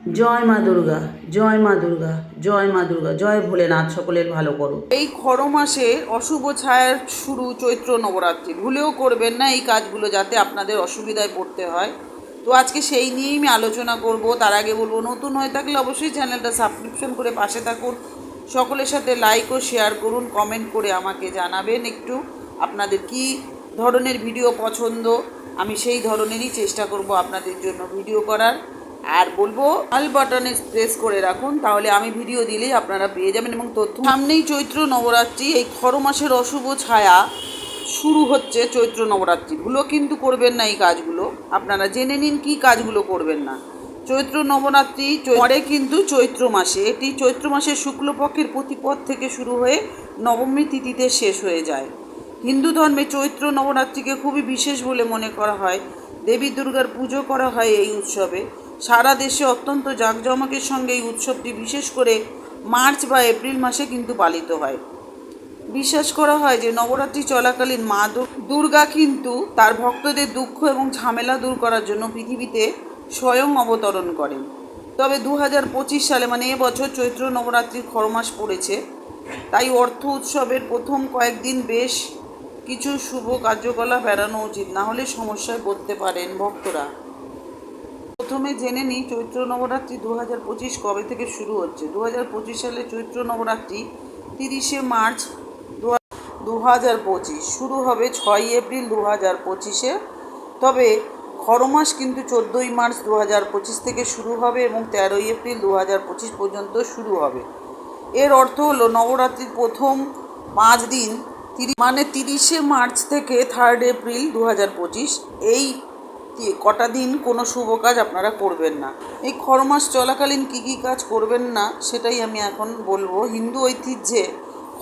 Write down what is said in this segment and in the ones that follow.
জয় মা দুর্গা, জয় মা দুর্গা, জয় মা দুর্গা, জয় ভোলেনাথ, সকলের ভালো করো। এই খর মাসে অশুভ ছায়ার শুরু চৈত্র নবরাত্রি। ভুলেও করবেন না এই কাজগুলো যাতে আপনাদের অসুবিধায় পড়তে হয়। তো আজকে সেই নিয়েই আমি আলোচনা করব। তার আগে বলব, নতুন হয়ে থাকলে অবশ্যই চ্যানেলটা সাবস্ক্রিপশন করে পাশে থাকুন। সকলের সাথে লাইক ও শেয়ার করুন কমেন্ট করে আমাকে জানাবেন একটু। আপনাদের কি ধরনের ভিডিও পছন্দ? আমি সেই ধরনেরই চেষ্টা করব আপনাদের জন্য ভিডিও করার। আর বলব আল বাটনে প্রেস করে রাখুন, তাহলে আমি ভিডিও দিলেই আপনারা পেয়ে যাবেন এবং তথ্য। সামনেই চৈত্র নবরাত্রি, এই খর মাসের অশুভ ছায়া শুরু হচ্ছে চৈত্র নবরাত্রি। ভুলো কিন্তু করবেন না এই কাজগুলো। আপনারা জেনে নিন কি কাজগুলো করবেন না। চৈত্র নবরাত্রি পরে কিন্তু চৈত্র মাসে। এটি চৈত্র মাসের শুক্লপক্ষের প্রতিপদ থেকে শুরু হয়ে নবমী তিথিতে শেষ হয়ে যায়। হিন্দু ধর্মে চৈত্র নবরাত্রিকে খুবই বিশেষ বলে মনে করা হয়। দেবী দুর্গার পুজো করা হয় এই উৎসবে। সারা দেশে অত্যন্ত জাঁকজমকের সঙ্গে এই উৎসবটি বিশেষ করে মার্চ বা এপ্রিল মাসে কিন্তু পালিত হয়। বিশ্বাস করা হয় যে নবরাত্রি চলাকালীন মা দুর্গা কিন্তু তার ভক্তদের দুঃখ এবং ঝামেলা দূর করার জন্য পৃথিবীতে স্বয়ং অবতরণ করেন। তবে দু হাজার পঁচিশ সালে মানে এবছর চৈত্র নবরাত্রির খরমাস পড়েছে। তাই অর্থ উৎসবের প্রথম কয়েকদিন বেশ কিছু শুভ কার্যকলাপ এড়ানো উচিত। না হলে সমস্যায় পড়তে পারেন ভক্তরা। প্রথমে জেনে নিই চৈত্র নবরাত্রি দু হাজার পঁচিশ কবে থেকে শুরু হচ্ছে? দু হাজার পঁচিশ সালে চৈত্র নবরাত্রি তিরিশে মার্চ দু হাজার পঁচিশ। শুরু হবে ছয় এপ্রিল দু হাজার পঁচিশে। তবে খরমাস কিন্তু চোদ্দোই মার্চ দু হাজার পঁচিশ থেকে শুরু হবে এবং তেরোই এপ্রিল দু হাজার পঁচিশ পর্যন্ত শুরু হবে। এর অর্থ হলো নবরাত্রির প্রথম পাঁচ দিন তিরি মানে তিরিশে মার্চ থেকে থার্ড এপ্রিল দু হাজার পঁচিশ। এই কি- কটা দিন কোনো শুভ কাজ আপনারা করবেন না। এই খরমাস চলাকালীন কী কী কাজ করবেন না, সেটাই আমি এখন বলব। হিন্দু ঐতিহ্যে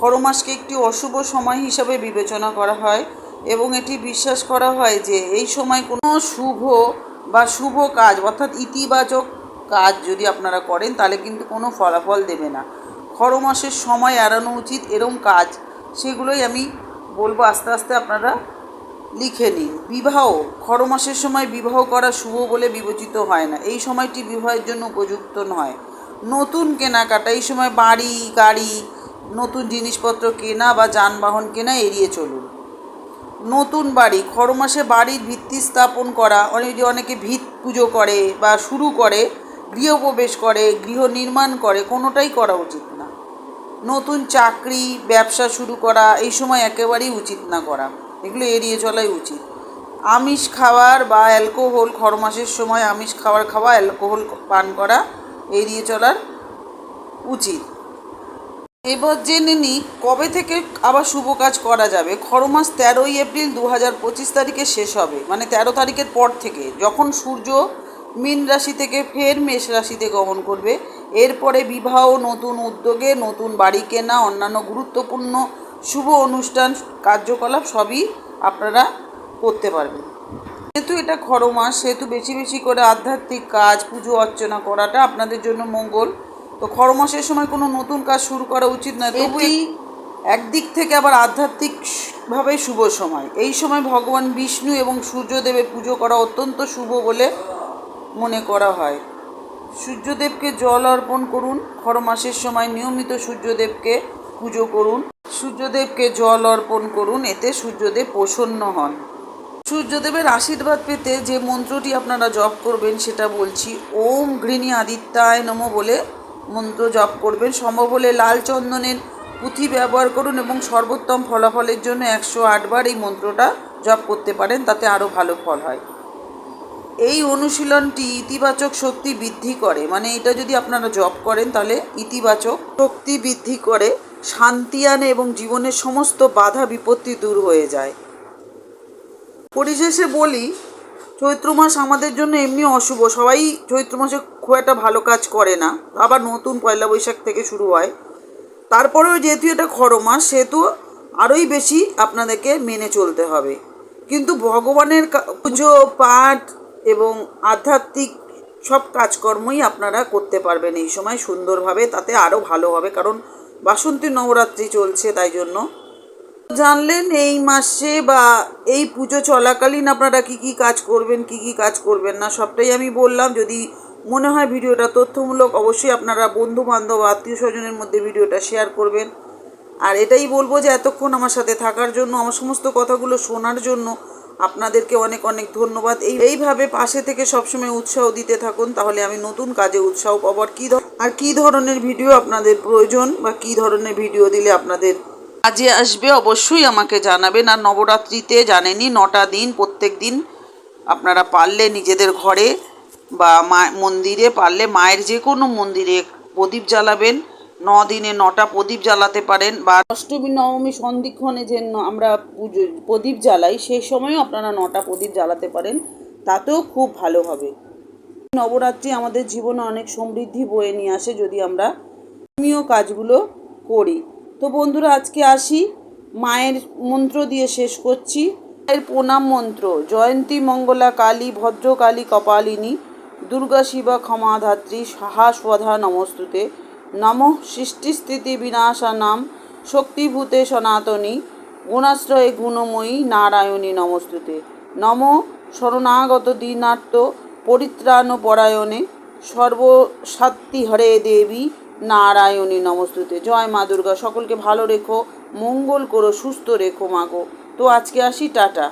খরমাসকে একটি অশুভ সময় হিসাবে বিবেচনা করা হয় এবং এটি বিশ্বাস করা হয় যে এই সময় কোনো শুভ বা শুভ কাজ, অর্থাৎ ইতিবাচক কাজ যদি আপনারা করেন, তাহলে কিন্তু কোনো ফলাফল দেবে না। খরমাসের সময় এড়ানো উচিত, এরম কাজ, সেগুলোই আমি বলব। আস্তে আস্তে আপনারা লিখে নিন বিবাহ খর মাসের সময় বিবাহ করা শুভ বলে বিবেচিত হয় না। এই সময়টি বিবাহের জন্য উপযুক্ত নয়। নতুন কেনাকাটা, এই সময় বাড়ি, গাড়ি, নতুন জিনিসপত্র কেনা বা যানবাহন কেনা এড়িয়ে চলুন। নতুন বাড়ি খর মাসে বাড়ির ভিত্তি স্থাপন করা, অনেকে অনেকে ভিত পুজো করে বা শুরু করে, গৃহপ্রবেশ করে, গৃহ নির্মাণ করে, কোনোটাই করা উচিত না। নতুন চাকরি, ব্যবসা শুরু করা, এই সময় একেবারেই উচিত না করা। এগুলো এড়িয়ে চলাই উচিত। আমিষ খাওয়ার বা অ্যালকোহল খরমাসের সময় আমিষ খাবার খাওয়া, অ্যালকোহল পান করা এড়িয়ে চলার উচিত। এবার জেনে নিই কবে থেকে আবার শুভ কাজ করা যাবে। খরমাস তেরোই এপ্রিল দু হাজার পঁচিশ তারিখে শেষ হবে মানে তেরো তারিখের পর থেকে। যখন সূর্য মীন রাশি থেকে ফের মেষ রাশিতে গমন করবে, এরপরে বিবাহ, নতুন উদ্যোগে, নতুন বাড়ি কেনা, অন্যান্য গুরুত্বপূর্ণ শুভ অনুষ্ঠান কার্যকলাপ সবই আপনারা করতে পারবেন। যেহেতু এটা খরমাস সেহেতু বেশি বেশি করে আধ্যাত্মিক কাজ পুজো অর্চনা করাটা আপনাদের জন্য মঙ্গল। তো খড় মাসের সময় কোনো নতুন কাজ শুরু করা উচিত নয় তবু একদিক থেকে আবার আধ্যাত্মিকভাবে শুভ সময়। এই সময় ভগবান বিষ্ণু এবং সূর্যদেবের পুজো করা অত্যন্ত শুভ বলে মনে করা হয়। সূর্যদেবকে জল অর্পণ করুন খরমাসের সময় নিয়মিত সূর্যদেবকে পুজো করুন। সূর্যদেবকে জল অর্পণ করুন, এতে সূর্যদেব প্রসন্ন হন। সূর্যদেবের আশীর্বাদ পেতে যে মন্ত্রটি আপনারা জপ করবেন সেটা বলছি, ওম ঘৃণী আদিত্যায় নম বলে মন্ত্র জপ করবেন। সম্ভব হলে লাল চন্দনের পুঁথি ব্যবহার করুন এবং সর্বোত্তম ফলাফলের জন্য একশো আটবার এই মন্ত্রটা জপ করতে পারেন, তাতে আরও ভালো ফল হয়। এই অনুশীলনটি ইতিবাচক শক্তি বৃদ্ধি করে। মানে এটা যদি আপনারা জপ করেন, তাহলে ইতিবাচক শক্তি বৃদ্ধি করে। শান্তি আনে এবং জীবনের সমস্ত বাধা বিপত্তি দূর হয়ে যায়। পরিশেষে বলি, চৈত্র মাস আমাদের জন্য এমনি অশুভ। সবাই চৈত্র মাসে খুব একটা ভালো কাজ করে না। আবার নতুন পয়লা বৈশাখ থেকে শুরু হয়। তারপরেও যেহেতু এটা খর মাস, সেহেতু আরোই বেশি আপনাদেরকে মেনে চলতে হবে। কিন্তু ভগবানের পুজো, পাঠ এবং আধ্যাত্মিক সব কাজকর্মই আপনারা করতে পারবেন এই সময় সুন্দরভাবে। তাতে আরও ভালো হবে। কারণ বাসন্তী নবরাত্রি চলছে তাই জন্য। জানলেন এই মাসে বা এই পুজো চলাকালীন আপনারা কি কি কাজ করবেন, কি কি কাজ করবেন না, সবটাই আমি বললাম। যদি মনে হয় ভিডিওটা তথ্যমূলক, অবশ্যই আপনারা বন্ধু বান্ধব আত্মীয় স্বজনের মধ্যে ভিডিওটা শেয়ার করবেন। আর এটাই বলব যে, এতক্ষণ আমার সাথে থাকার জন্য, আমার সমস্ত কথাগুলো শোনার জন্য আপনাদেরকে অনেক অনেক ধন্যবাদ। এই, এইভাবে পাশে থেকে সবসময় উৎসাহ দিতে থাকুন, তাহলে আমি নতুন কাজে উৎসাহ পাবো। আর কী ধর- আর কী ধরনের ভিডিও আপনাদের প্রয়োজন বা কী ধরনের ভিডিও দিলে আপনাদের কাজে আসবে অবশ্যই আমাকে জানাবেন। আর নবরাত্রিতে জানেনই নটা দিন, প্রত্যেক দিন আপনারা পারলে নিজেদের ঘরে বা মা, মন্দিরে পারলে মায়ের যে কোনো মন্দিরে প্রদীপ জ্বালাবেন। ন দিনে নটা প্রদীপ জ্বালাতে পারেন বা অষ্টমী, নবমী সন্ধিক্ষণে যে আমরা পুজো, প্রদীপ জ্বালাই, সেই সময়ও আপনারা নটা প্রদীপ জ্বালাতে পারেন। তাতেও খুব ভালো হবে। নবরাত্রি আমাদের জীবনে অনেক সমৃদ্ধি বয়ে নিয়ে আসে যদি আমরা ধর্মীয় কাজগুলো করি। তো বন্ধুরা, আজকে আসি মায়ের মন্ত্র দিয়ে শেষ করছি। মায়ের প্রণাম মন্ত্র, জয়ন্তী মঙ্গলা কালী, ভদ্রকালী কপালিনী, দুর্গা শিবা ক্ষমাধাত্রী, সাহা স্বধা নমস্তুতে। নম সৃষ্টিস্থিতি বিনাশা নাম শক্তিভূতে সনাতনী, গুণাশ্রয়ে গুণময়ী নারায়ণী নমস্তুতে। নম শরণাগত দীনার্থ পরিত্রাণ পরায়ণে সর্বসাত্তি হরে দেবী নারায়ণী নমস্তুতে। জয় মা দুর্গা, সকলকে ভালো রেখো, মঙ্গল করো, সুস্থ রেখো মাগো তো আজকে আসি টাটা।